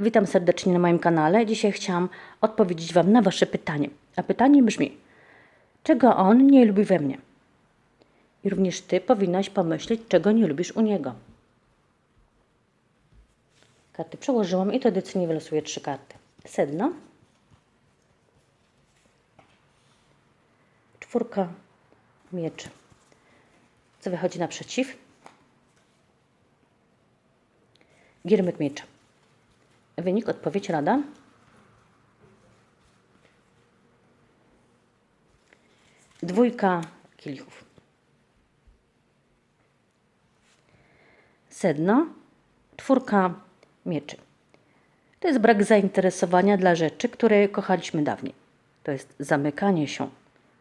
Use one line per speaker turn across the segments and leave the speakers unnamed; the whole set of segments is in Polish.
Witam serdecznie na moim kanale. Dzisiaj chciałam odpowiedzieć Wam na Wasze pytanie. A pytanie brzmi: czego on nie lubi we mnie? I również Ty powinnaś pomyśleć, czego nie lubisz u niego. Karty przełożyłam i tradycyjnie wylosuję trzy karty. Sedno, czwórka mieczy. Co wychodzi naprzeciw? Giermek miecza. Wynik, odpowiedź, rada. Dwójka kielichów. Sedno, czwórka mieczy. To jest brak zainteresowania dla rzeczy, które kochaliśmy dawniej. To jest zamykanie się,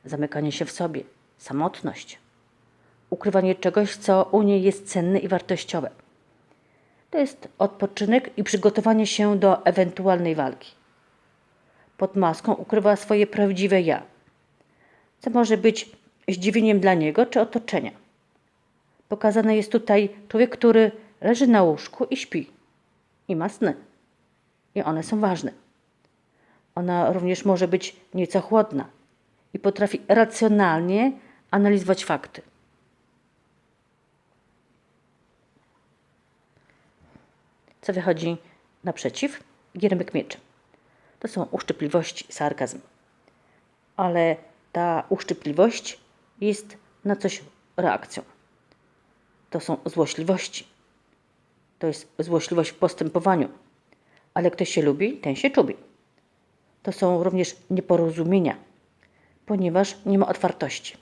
zamykanie się w sobie, samotność, ukrywanie czegoś, co u niej jest cenne i wartościowe. To jest odpoczynek i przygotowanie się do ewentualnej walki. Pod maską ukrywa swoje prawdziwe ja, co może być zdziwieniem dla niego czy otoczenia. Pokazany jest tutaj człowiek, który leży na łóżku i śpi. I ma sny. I one są ważne. Ona również może być nieco chłodna i potrafi racjonalnie analizować fakty. Co wychodzi naprzeciw? Giermek mieczy. To są uszczypliwości, sarkazm. Ale ta uszczypliwość jest na coś reakcją. To są złośliwości. To jest złośliwość w postępowaniu. Ale kto się lubi, ten się czubi. To są również nieporozumienia, ponieważ nie ma otwartości.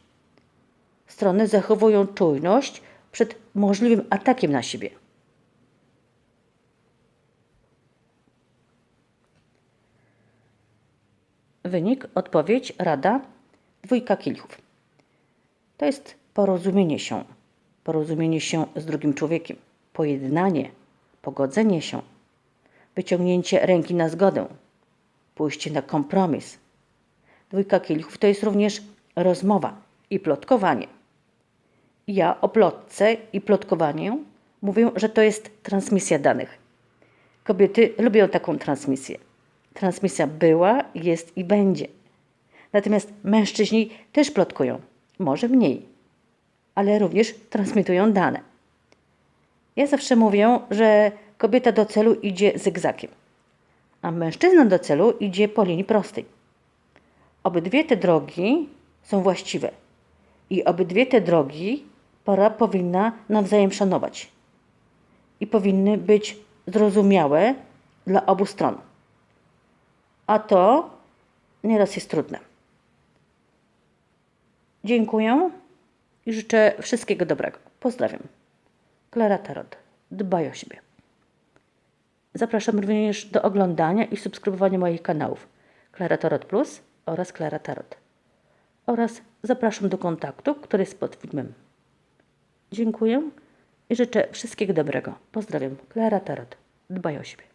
Strony zachowują czujność przed możliwym atakiem na siebie. Wynik, odpowiedź, rada, dwójka kielichów. To jest porozumienie się, porozumienie się z drugim człowiekiem, pojednanie, pogodzenie się, wyciągnięcie ręki na zgodę, pójście na kompromis. Dwójka kielichów to jest również rozmowa i plotkowanie. Ja o plotce i plotkowaniu mówię, że to jest transmisja danych. Kobiety lubią taką transmisję. Transmisja była, jest i będzie. Natomiast mężczyźni też plotkują, może mniej, ale również transmitują dane. Ja zawsze mówię, że kobieta do celu idzie zygzakiem, a mężczyzna do celu idzie po linii prostej. Obydwie te drogi są właściwe i obydwie te drogi para powinna nawzajem szanować i powinny być zrozumiałe dla obu stron. A to nieraz jest trudne. Dziękuję i życzę wszystkiego dobrego. Pozdrawiam. Klara Tarot. Dbaj o siebie. Zapraszam również do oglądania i subskrybowania moich kanałów Klara Tarot Plus oraz Klara Tarot. Oraz zapraszam do kontaktu, który jest pod filmem. Dziękuję i życzę wszystkiego dobrego. Pozdrawiam. Klara Tarot. Dbaj o siebie.